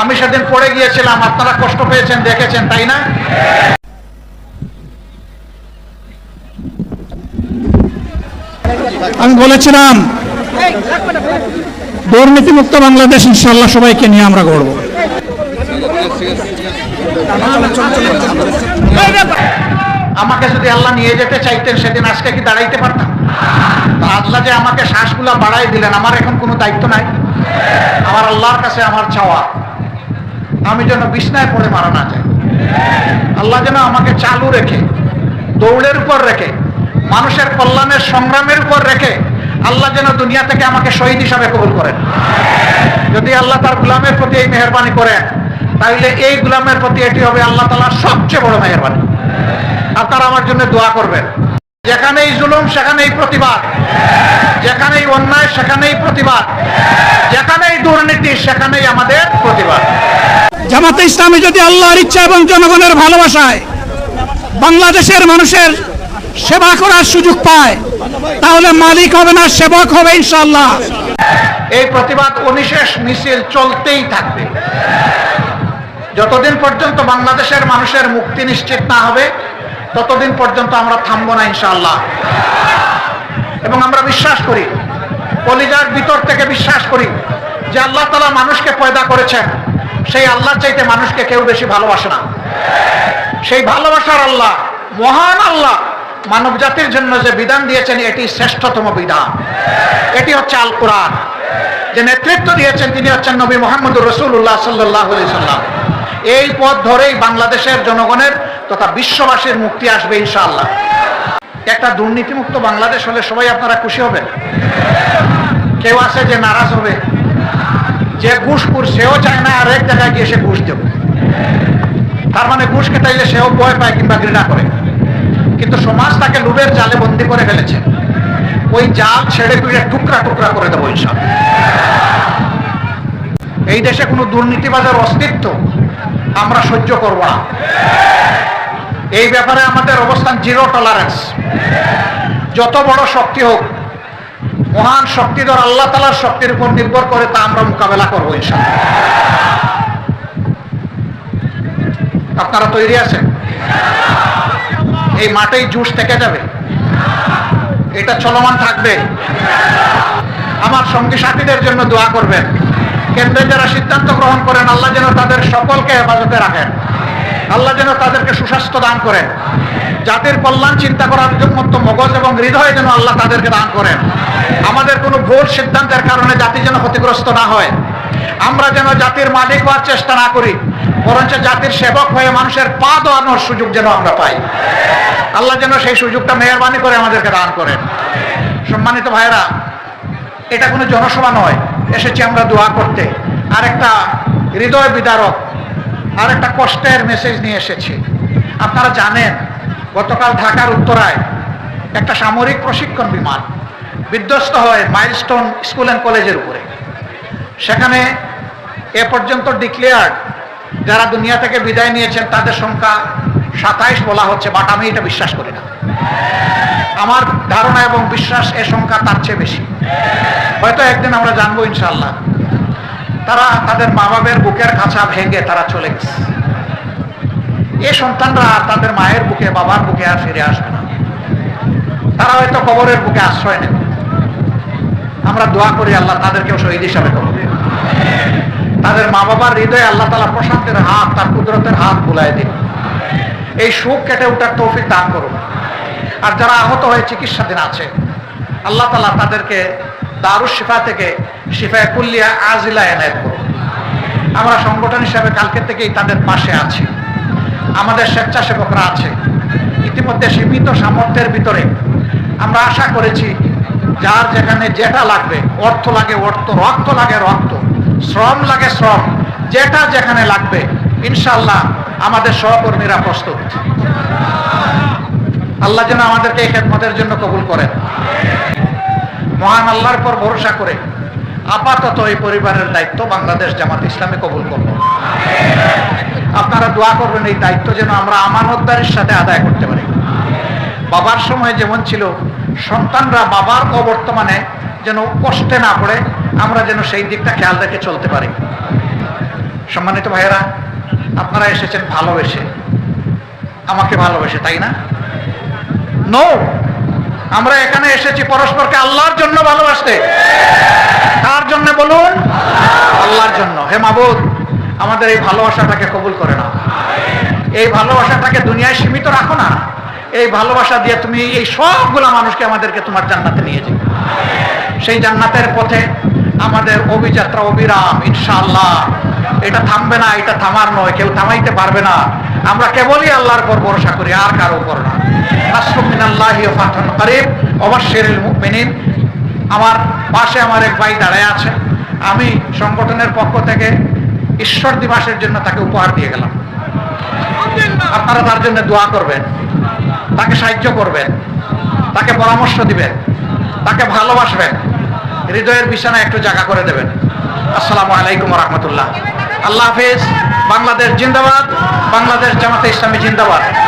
আমি সেদিন পড়ে গিয়েছিলাম আপনারা কষ্ট পেয়েছেন দেখেছেন তাই না? আমি বলেছিলাম দুর্নীতিমুক্ত বাংলাদেশ ইনশাল্লাহ সবাইকে নিয়ে আমরা গড়ব। আমাকে যদি আল্লাহ নিয়ে যেতে চাইতেন সেদিন আজকে কি দাঁড়াইতে পারতাম? তো আল্লাহ যে আমাকে শ্বাসগুলা বাড়াই দিলেন আমার এখন কোনো দায়িত্ব নাই। আমার আল্লাহর কাছে আমার চাওয়া। আমি যেন বিছনায় পড়ে মারা না যায় আল্লাহ যেন আমাকে চালু রেখে, দৌড়ের উপর রেখে, মানুষের কল্যাণের সংগ্রামের উপর রেখে আল্লাহ যেন দুনিয়া থেকে আমাকে শহীদ হিসাবে কবুল করেন। যদি আল্লাহ তার গুলামের প্রতি এই মেহরবানি করেন তাহলে এই গুলামের প্রতি এটি হবে আল্লাহ তালার সবচেয়ে বড় মেহরবানি। আপনারা আমার জন্য দোয়া করবেন। যেখানেই জুলুম, সেখানেই প্রতিবাদ। যেখানেই অন্যায়, সেখানেই প্রতিবাদ। যেখানেই দুর্নীতি সেখানেই আমাদের প্রতিবাদ। জামাতে ইসলামী যদি আল্লাহর ইচ্ছা এবং জনগণের ভালোবাসায় বাংলাদেশের মানুষের সেবা করার সুযোগ পায় তাহলে মালিক হবে না সেবক হবে ইনশাল্লাহ এই প্রতিবাদ অনিশেষ মিছিল চলতেই থাকবে। যতদিন পর্যন্ত বাংলাদেশের মানুষের মুক্তি নিশ্চিত না হবে ততদিন পর্যন্ত আমরা থামবো না ইনশাল্লাহ এবং আমরা বিশ্বাস করি কলিজার ভিতর থেকে বিশ্বাস করি যে আল্লাহ তালা মানুষকে পয়দা করেছেন। সেই আল্লাহ চাইতে মানুষকে কেউ বেশি ভালোবাসে না। সেই ভালোবাসার আল্লাহ, মহান আল্লাহ মানব জাতির জন্য যে বিধান দিয়েছেন, এটি শ্রেষ্ঠতম বিধান। এটি হচ্ছে আল কোরআন। যে নেতৃত্ব দিয়েছেন, তিনি হচ্ছেন নবী মোহাম্মদ রসুল্লাহ সাল্লাহ সাল্লাম। এই পথ ধরেই বাংলাদেশের জনগণের তথা বিশ্ববাসীর মুক্তি আসবে ইনশাআল্লাহ। একটা দুর্নীতিমুক্ত বাংলাদেশ হলে সবাই আপনারা খুশি হবেন। কেউ আছে যে নারাজ হবে? যে ঘুষপুর সেও চায় না আর এক জায়গায় গিয়ে সে ঘুষ দেবে। তার মানে ঘুষ খেটাইলে সেও ভয় পায় কিংবা ঘৃণা করে। কিন্তু সমাজ তাকে লুবের জালে বন্দি করে ফেলেছে। ওই জাল ছেড়ে পিড়ে টুকরা টুকরা করে দেবো ইনশাল এই দেশে কোনো দুর্নীতিবাজের অস্তিত্ব আমরা সহ্য করব না। এই ব্যাপারে আমাদের অবস্থান জিরো টলারেন্স যত বড় শক্তি হোক, মহান শক্তিধর আল্লাহ তালার শক্তির উপর নির্ভর করে তা আমরা মোকাবেলা করব আপনারা তৈরি আছেন? এই মাঠেই জুস থেকে যাবে। এটা চলমান থাকবে। আমার সঙ্গী সাথীদের জন্য দোয়া করবেন। কেন্দ্রে যারা সিদ্ধান্ত গ্রহণ করেন, আল্লাহ যেন তাদের সকলকে হেফাজতে রাখেন। আল্লাহ যেন তাদেরকে সুস্বাস্থ্য দান করেন। জাতির কল্যাণ চিন্তা করার মতো মগজ এবং হৃদয় যেন আল্লাহ তাদেরকে দান করেন। আমাদের কোনো ভুল সিদ্ধান্তের কারণে জাতি যেন ক্ষতিগ্রস্ত না হয়। আমরা যেন জাতির মালিক হওয়ার চেষ্টা না করি, বরঞ্চ জাতির সেবক হয়ে মানুষের পা দোয়ানোর সুযোগ যেন আমরা পাই। আল্লাহ যেন সেই সুযোগটা মেহরবানি করে আমাদেরকে দান করেন। সম্মানিত ভাইরা এটা কোনো জনসভা নয়। এসেছি আমরা দোয়া করতে। আর একটা হৃদয় বিদারক আর একটা কষ্টের মেসেজ নিয়ে এসেছি। আপনারা জানেন, গতকাল ঢাকার উত্তরায় একটা সামরিক প্রশিক্ষণ বিমান বিধ্বস্ত হয় মাইলস্টোন স্কুল অ্যান্ড কলেজের উপরে। সেখানে এ পর্যন্ত ডিক্লেয়ার্ড যারা দুনিয়া থেকে বিদায় নিয়েছেন, তাদের সংখ্যা সাতাইশ বলা হচ্ছে বাট আমি এটা বিশ্বাস করি না। আমার ধারণা এবং বিশ্বাস এ সংখ্যা তার চেয়ে বেশি। হয়তো একদিন আমরা জানব ইনশাল্লাহ তারা তাদের মা বাবের বুকের খাঁচা ভেঙে তারা চলে গেছে। এ সন্তানরা তাদের মায়ের বুকে, বাবার বুকে আর ফিরে আসবে না। তারা হয়তো কবরের বুকে আশ্রয় নেবে। আমরা দোয়া করি আল্লাহ তাদেরকেও শহীদ হিসাবে করব তাদের মা বাবার হৃদয়ে আল্লাহ তালা প্রশান্তের হাত, তার কুদরতের হাত বুলাই দিন এই সুখ কেটে ওঠার তৌফিক দান করুন আর যারা আহত হয়ে চিকিৎসাধীন আছে, আল্লাহ তালা তাদেরকে দারুস শিফা থেকে শিফায় কুল্লিয়া আজিলা এনায়ত করুন। আমরা সংগঠন হিসাবে কালকে থেকেই তাদের পাশে আছি। আমাদের স্বেচ্ছাসেবকরা আছে। ইতিমধ্যে সীমিত সামর্থ্যের ভিতরে আমরা আশা করেছি, যার যেখানে যেটা লাগবে, অর্থ লাগে অর্থ, রক্ত লাগে রক্ত, শ্রম লাগে শ্রম, যেটা যেখানে লাগবে ইনশাল্লাহ আমাদের সহকর্মীরা প্রস্তুত। আল্লাহ যেন আমাদেরকে এই খেদমতের জন্য কবুল করেন। মহান আল্লাহর পর ভরসা করে আপাতত এই পরিবারের দায়িত্ব বাংলাদেশ জামাত ইসলামে কবুল করব। আপনারা দোয়া করবেন এই দায়িত্ব যেন আমরা আমানতদারির সাথে আদায় করতে পারি। বাবার সময় যেমন ছিল, সন্তানরা বাবার অবর্তমানে যেন কষ্টে না পড়ে, আমরা যেন সেই দিকটা খেয়াল রেখে চলতে পারি। সম্মানিত ভাইয়েরা, আপনারা এসেছেন ভালোবেসে। আমাকে ভালোবেসে, তাই না? নো আমরা এখানে এসেছি পরস্পরকে আল্লাহর জন্য ভালোবাসতে। কার জন্য বলুন? আল্লাহর জন্য। হে মাবুদ, আমাদের এই ভালোবাসাটাকে কবুল করে না এই ভালোবাসাটাকে দুনিয়ায় সীমিত রাখো না। এই ভালোবাসা দিয়ে তুমি এই সবগুলা মানুষকে আমাদেরকে তোমার জান্নাতে নিয়ে যাবে সেই জান্নাতের পথে আমাদের অভিযাত্রা অবিরাম, ইনশাআল্লাহ। এটা থামবে না, এটা থামার নয়। কেউ থামাইতে পারবে না। আমরা কেবলই আল্লাহর পর ভরসা করি, আর কারও উপর না। আমার পাশে আমার এক ভাই দাঁড়ায় আছে। আমি সংগঠনের পক্ষ থেকে ঈশ্বর দিবসের জন্য তাকে উপহার দিয়ে গেলাম। আপনারা তার জন্য দোয়া করবেন। তাকে সাহায্য করবেন। তাকে পরামর্শ দিবেন। তাকে ভালোবাসবেন। হৃদয়ের বিছানায় একটু জায়গা করে দেবেন। আসসালামু আলাইকুম রহমতুল্লাহ আল্লাহ হাফিজ। বাংলাদেশ জিন্দাবাদ। বাংলাদেশ জামাতে ইসলামী জিন্দাবাদ।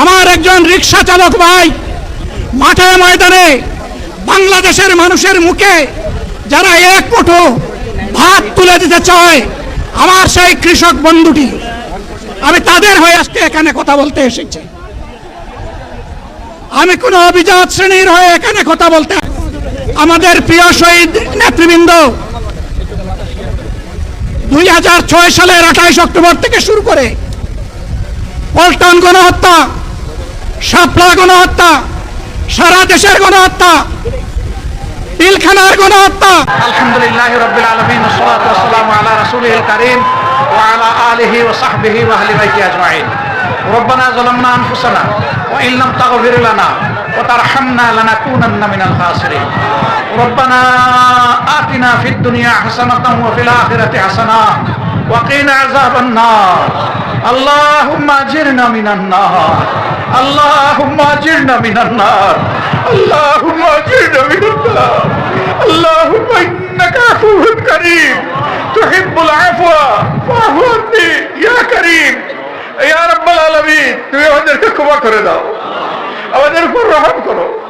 আমার একজন রিক্সা চালক ভাই, মাঠে ময়দানে বাংলাদেশের মানুষের মুখে যারা এক মুঠো ভাত তুলে দিতে চায়, আমার সেই কৃষক বন্ধুটি। আমি তাদের হয়ে আজকে এখানে কথা বলতে এসেছি। আমি কোনো অভিজাত শ্রেণির হয়ে এখানে কথা বলতে আমাদের প্রিয় শহীদ নেতৃবৃন্দ, দুই হাজার ছয় সালের আঠাইশ অক্টোবর থেকে শুরু করে পল্টন গণহত্যা শাপলা গণহত্যা সারা দেশের গণহত্যা পিলখানার গণহত্যা আলহামদুলিল্লাহ রবিল আলমিন ওসলাতু ওয়াসসালামু আলা রাসূলিল কারীম ওয়া আলা আলিহি ওয়া সাহবিহি ওয়া আহলি বাইতি আজমাইন ربنا ظلمنا انفسنا وان لم تغفر لنا وترحمنا لنكونن من الخاسرين ربنا آتنا في الدنيا حسنة وفي الآخرة حسنة وقنا عذاب النار اللهم اجرنا من النار আল্লাহুম্মা জিরনা মিনান নার। আল্লাহুম্মা জিরনা মিনান নার। আল্লাহুম্মা ইন্নাকা আফুউন কারীম। তুহিব্বুল আফওয়া। ফাফু আননি। ইয়া কারীম। ইয়া রাব্বুল আলামিন। তুমি আমাদেরকে ক্ষমা করে দাও। আমাদের উপর রহম করো।